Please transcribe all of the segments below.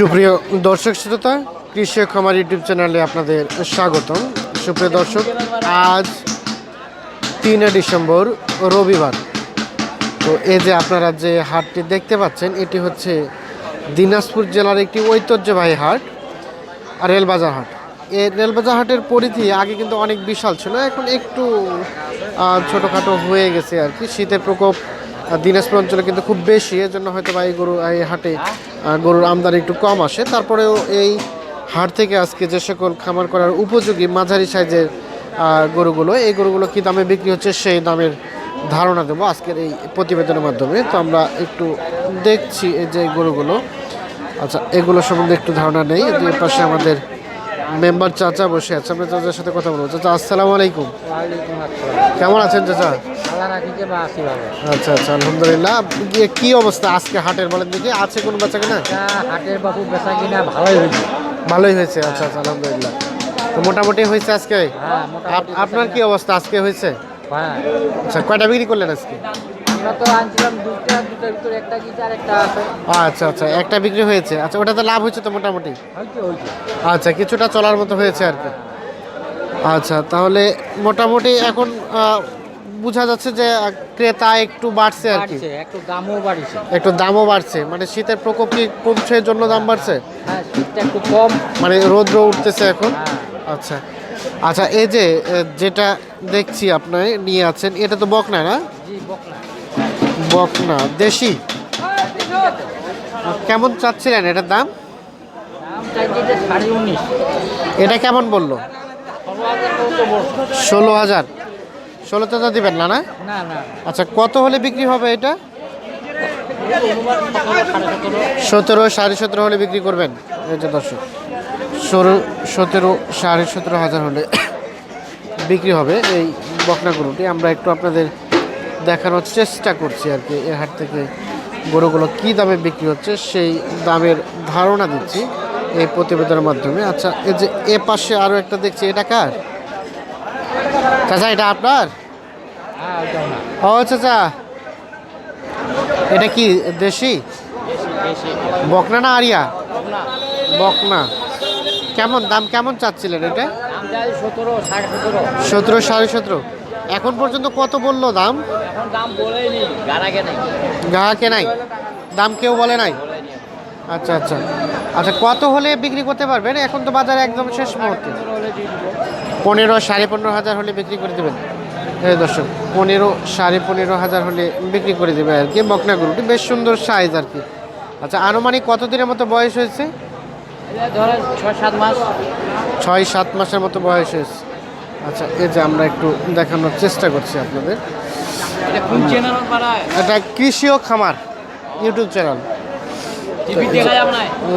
সুপ্রিয় দর্শক শ্রোতা, কৃষক আমার ইউটিউব চ্যানেলে আপনাদের স্বাগতম। সুপ্রিয় দর্শক, আজ তিনে ডিসেম্বর, রবিবার। তো এই যে আপনারা যে হাটটি দেখতে পাচ্ছেন, এটি হচ্ছে দিনাজপুর জেলার একটি ঐতিহ্যবাহী হাট আর রেলবাজার হাট। এই রেলবাজার হাটের পরিধি আগে কিন্তু অনেক বিশাল ছিল, এখন একটু ছোটোখাটো হয়ে গেছে আর কি। শীতের প্রকোপ দিনাজপুর অঞ্চলে কিন্তু খুব বেশি এর জন্য হয়তো বা এই গরু এই হাটে গরুর আমদানি একটু কম আসে। তারপরেও এই হাট থেকে আজকে যে সকল খামার করার উপযোগী মাঝারি সাইজের গরুগুলো এই গরুগুলো কী দামে বিক্রি হচ্ছে সেই দামের ধারণা দেবো আজকের এই প্রতিবেদনের মাধ্যমে। তো আমরা একটু দেখছি এই যে গরুগুলো। আচ্ছা এগুলো সম্বন্ধে একটু ধারণা নেই। এর পাশে আমাদের মেম্বার চাচা বসে আছে। আমরা চাচার সাথে কথা বলব। চাচা আসসালামু আলাইকুম। কেমন আছেন চাচা? আচ্ছা আচ্ছা আলহামদুলিল্লাহ। কি- অবস্থা আজকে হাটের বলেন দেখি আছে কোনো কিনা? হাটের বাবু বেচা কিনা ভালোই হয়েছে। ভালোই হয়েছে আচ্ছা আচ্ছা আলহামদুলিল্লাহ। তো মোটামুটি হয়েছে আজকে? হ্যাঁ আপ- আপনার কি অবস্থা আজকে হয়েছে? হ্যাঁ। আচ্ছা কয়টা বিক্রি করলেন আজকে? আচ্ছা আচ্ছা একটা বিক্রি হয়েছে। আচ্ছা ওটাতে লাভ হয়েছে তো মোটামুটি? আচ্ছা কিছুটা চলার মতো হয়েছে আর কি। আচ্ছা তাহলে মোটামুটি এখন বোঝা যাচ্ছে যে ক্রেতা একটু বাড়ছে আর কি। একটু দামও বাড়ছে। একটু দামও বাড়ছে। মানে শীতের প্রকোপ কি কমছে এর জন্য দাম বাড়ছে? হ্যাঁ শীতটা একটু কম। মানে রৌদ্র উঠতেছে এখন? হ্যাঁ। আচ্ছা। আচ্ছা এই যে যেটা দেখছি আপনি নিয়ে আছেন এটা তো বকনা না? জি বকনা। বকনা দেশি? কেমন চাচ্ছিলেন এটার দাম? এটা কেমন বলল? ষোলো হাজার কত বলছে ষোলো হাজার ষোলোতে তো দিবেন না না? আচ্ছা কত হলে বিক্রি হবে এটা? সতেরো সাড়ে সতেরো সতেরো সাড়ে সতেরো হলে বিক্রি করবেন। এই যে দর্শক ষোলো সতেরো সাড়ে সতেরো হাজার হলে বিক্রি হবে। এই বকনা গরুটি আমরা একটু আপনাদের দেখানোর চেষ্টা করছি আর কি। এর হাট থেকে গরুগুলো কী দামে বিক্রি হচ্ছে সেই দামের ধারণা দিচ্ছি এই প্রতিবেদনের মাধ্যমে। আচ্ছা এই যে এ পাশে আরও একটা দেখছি এটা কার? চাচা, এটা আপনার? ও, চাচা। এটা কি, দেশি? বকনা না আরিয়া? বকনা। কেমন, দাম কেমন চাচ্ছিলেন এটা? সতেরো, সাড়ে সতেরো। এখন পর্যন্ত কত বলল দাম? গ্রাহকে নাই? দাম কেউ বলে নাই? আচ্ছা আচ্ছা। আচ্ছা কত হলে বিক্রি করতে পারবেন? এখন তো বাজারে একদম শেষ মুহূর্তে। পনেরো সাড়ে পনেরো হাজার হলে বিক্রি করে দেবেন। এই দর্শক পনেরো সাড়ে পনেরো হাজার হলে বিক্রি করে দেবে আর কি। বকনা গরুটি বেশ সুন্দর সাইজ আর কি। আচ্ছা আনুমানিক কতদিনের মতো বয়স হয়েছে? ধরে ছয় সাত মাস। ছয় সাত মাসের মতো বয়স হয়েছে। আচ্ছা এই যে আমরা একটু দেখানোর চেষ্টা করছি আপনাদের। এটা কৃষি ও খামার ইউটিউব চ্যানেল টিভি দেখা ও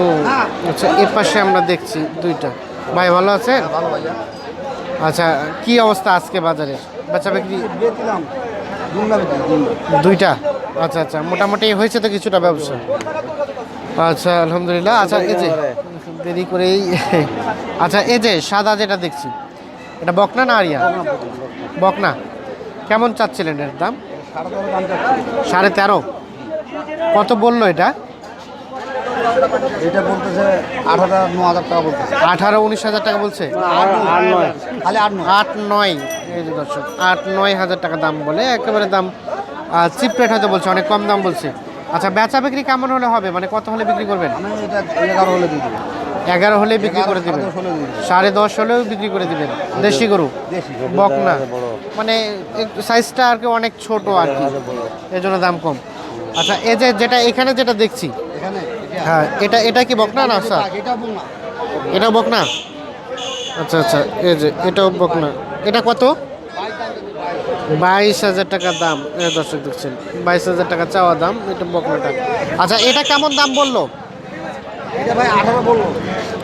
আচ্ছা এ পাশে আমরা দেখছি দুইটা। ভাই ভালো আছেন? ভালো ভাইয়া। আচ্ছা কি অবস্থা আজকে বাজারে বাচ্চা বিক্রি? দুইটা? আচ্ছা আচ্ছা মোটামুটি হয়েছে তো কিছুটা ব্যবসা। আচ্ছা আলহামদুলিল্লাহ। আচ্ছা এই যে দেরি করেই আচ্ছা এই যে সাদা যেটা দেখছি এটা বকনা না আরিয়া? বকনা। কেমন চাচ্ছিলেন এর দাম? সাড়ে তেরো? কত বলল এটা? এটা বলতেছে আট হাজার ন হাজার টাকা বলতেছে। আঠারো উনিশ হাজার টাকা বলছে। আট নয়। খালি আট নয়। আট নয়। এই যে দর্শক আট নয় হাজার টাকা দাম বলে একেবারে দাম চিপ রেট হয়তো বলছে অনেক কম দাম বলছে। আচ্ছা বেচা বিক্রি কেমন হলে হবে? মানে কত হলে বিক্রি করবেন? আমি এটা এগারো হলে দিয়ে দেবো। এগারো হলে বিক্রি করে দিবেন। সাড়ে দশ হলেও বিক্রি করে দিবেন। দেশি গরু? বকনা মানে সাইজটা আর কি অনেক ছোট আর কি। এই জন্য দাম কম। আচ্ছা এই যে যেটা এখানে যেটা দেখছি এখানে হ্যাঁ এটা এটা কি বকনা না স্যার? এটা বকনা। আচ্ছা আচ্ছা এই যে এটাও বকনা। এটা কত? বাইশ হাজার টাকা দাম। দর্শক দেখছেন বাইশ হাজার টাকা চাওয়া দাম এটা বকনাটা। আচ্ছা এটা কেমন দাম বলল? ভাই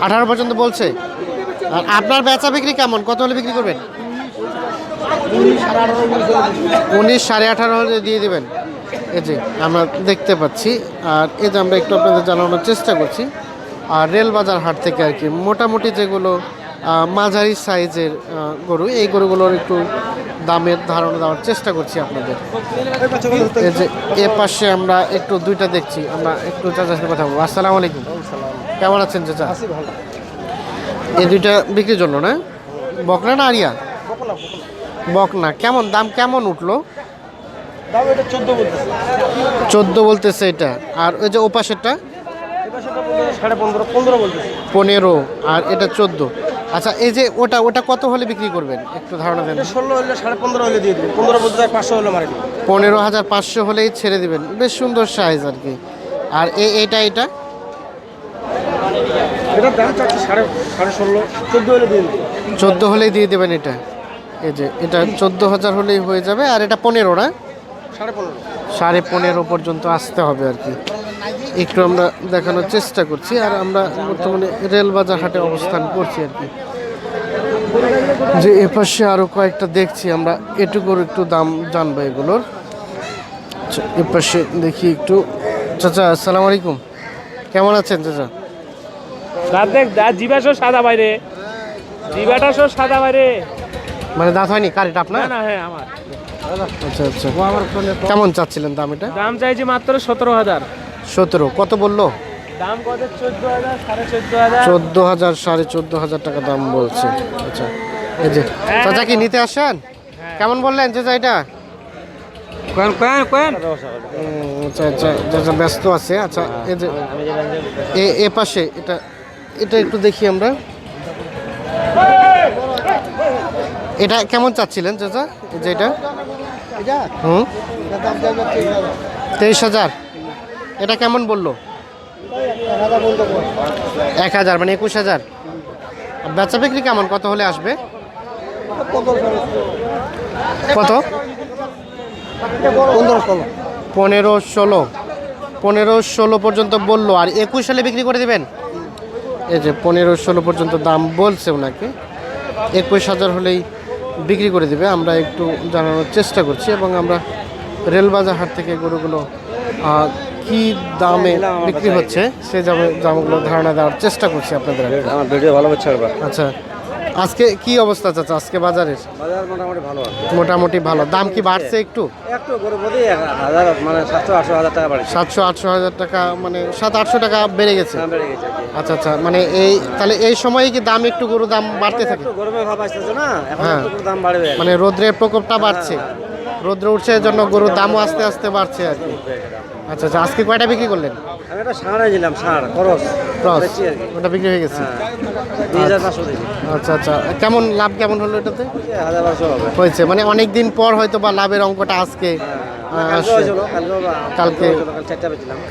আঠারো পর্যন্ত বলছে? আর আপনার বেচা বিক্রি কেমন? কত হলে বিক্রি করবেন। উনিশ সাড়ে আঠারো হলে দিয়ে দিবেন। এই যে আমরা দেখতে পাচ্ছি আর এই যে আমরা একটু আপনাদের জানানোর চেষ্টা করছি আর রেল বাজার হাট থেকে আর কি মোটামুটি যেগুলো মাঝারি সাইজের গরু এই গরুগুলোর একটু দামের ধারণা দেওয়ার চেষ্টা করছি আপনাদের। এই যে এ পাশে আমরা একটু দুইটা দেখছি আমরা একটু চাচার সাথে কথা বলব। আসসালামু আলাইকুম। কেমন আছেন চাচা? এই দুইটা বিক্রির জন্য না? বকনা না আরিয়া? বকনা কেমন দাম কেমন উঠল? চোদ্দ বলতেছে। এটা। আর ওই যে ওপাশেরটা? পনেরো আর এটা চোদ্দ। আচ্ছা এই যে ওটা ওটা কত হলে বিক্রি করবেন? একটু ধারণা দেন। ষোলো হলে সাড়ে পনেরো হলে দিয়ে দেবেন। পনেরো বলতে পাঁচশো হলে মারি পনেরো হাজার পাঁচশো হলেই ছেড়ে দেবেন। বেশ সুন্দর সাইজ আর কি। আর এটা এটা? এটার দাম চাচ্ছে সাড়ে সাড়ে ষোলো চোদ্দ হলে দিয়ে দেবে চোদ্দ হলেই দিয়ে দেবেন এটা। এই যে এটা চোদ্দ হাজার হলেই হয়ে যাবে। আর এটা পনেরো না? সাড়ে পনেরো। পর্যন্ত আসতে হবে আর কি। একটু আমরা দেখানোর চেষ্টা করছি আর আমরা বর্তমানে রেলবাজার হাটে অবস্থান করছি আর কি। যে এপাশে আরও কয়েকটা দেখছি আমরা এটুকুর একটু দাম জানব এগুলোর। আচ্ছা এপাশে দেখি একটু। চাচা আসসালামু আলাইকুম। কেমন আছেন চাচা? দাঁত দেখ দাঁত জিবা সব সাদা বাইরে। জিবাটা সব সাদা বাইরে। মানে দাঁত হয়নি? কার এটা না আপনার না হ্যাঁ আমার। আচ্ছা আচ্ছা। কেমন চাচ্ছিলেন দাম এটা? দাম চাইছি মাত্র সতেরো হাজার। সতেরো। কত বলল? দাম কত? চোদ্দ হাজার সাড়ে চোদ্দ হাজার। চোদ্দ হাজার সাড়ে চোদ্দ হাজার টাকা দাম বলছে। আচ্ছা। এই যে চাচা কি নিতে আসেন? কেমন বললেন চাচা এটা? আচ্ছা আচ্ছা। চাচা ব্যস্ত আছে। আচ্ছা এই যে এ এ পাশে এটা এটা একটু দেখি আমরা। এটা কেমন চাচ্ছিলেন চাচা? এই যে এটা এটা? হুম? তেইশ হাজার। এটা কেমন বলল? এক হাজার মানে একুশ হাজার। বেচা বিক্রি কেমন? কত হলে আসবে? কত পনেরো পনেরো ষোলো। পনেরো ষোলো পর্যন্ত বলল। আর একুশ সালে বিক্রি করে দেবেন? এই যে পনেরো ষোলো পর্যন্ত দাম বলছে ওনাকে। একুশ হাজার হলেই বিক্রি করে দেবে। আমরা একটু জানানোর চেষ্টা করছি এবং আমরা রেলবাজার হাট থেকে গরুগুলো কি দামে বিক্রি হচ্ছে সে দামে দামগুলো ধারণা দেওয়ার চেষ্টা করছি আপনাদের আমার ভিডিও ভালো হচ্ছে আচ্ছা আজকে কি অবস্থা চাচা? আজকে বাজারের? বাজার মোটামুটি ভালো মোটামুটি ভালো। দাম কি বাড়ছে একটু? একটু হাজার মানে সাতশো আটশো হাজার টাকা বাড়ছে। সাতশো আটশো হাজার টাকা মানে সাত আটশো টাকা বেড়ে গেছে? বেড়ে গেছে আচ্ছা আচ্ছা মানে এই তাহলে এই সময়ে কি দাম একটু গরু দাম বাড়তে থাকে? গরমে ভাব আসতেছে না এখন হ্যাঁ। দাম বাড়বে। মানে রোদ্রের প্রকোপটা বাড়ছে। রোদ্র উঠছে এর জন্য গরুর দামও আস্তে আস্তে বাড়ছে আর কি। আচ্ছা আচ্ছা আজকে কয়টা বিক্রি করলেন? আমি একটা সার সার খরচ ক্রস ওটা বিক্রি হয়ে গেছে? হ্যাঁ আচ্ছা আচ্ছা কেমন লাভ কেমন হলো এটাতে? হয়েছে মানে অনেক দিন পর হয়তো বা লাভের অঙ্কটা আজকে। আহ, কালকে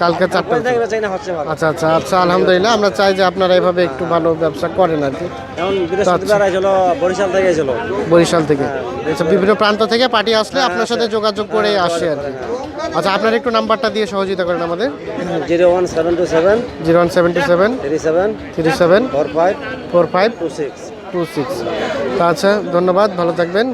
কালকে চারটা আচ্ছা আচ্ছা আচ্ছা আলহামদুলিল্লাহ আমরা চাই যে আপনারা এভাবে একটু ভালো ব্যবসা করেন আর কি। আইছিল বরিশাল থেকে বরিশাল থেকে। আচ্ছা বিভিন্ন প্রান্ত থেকে পার্টি আসলে আপনার সাথে যোগাযোগ করে আসে আর কি। আচ্ছা আপনার একটু নাম্বারটা দিয়ে সহযোগিতা করেন আমাদের। Zero one seven two seven zero one seven three seven three seven four five four five two six. Two six. আচ্ছা ধন্যবাদ ভালো থাকবেন।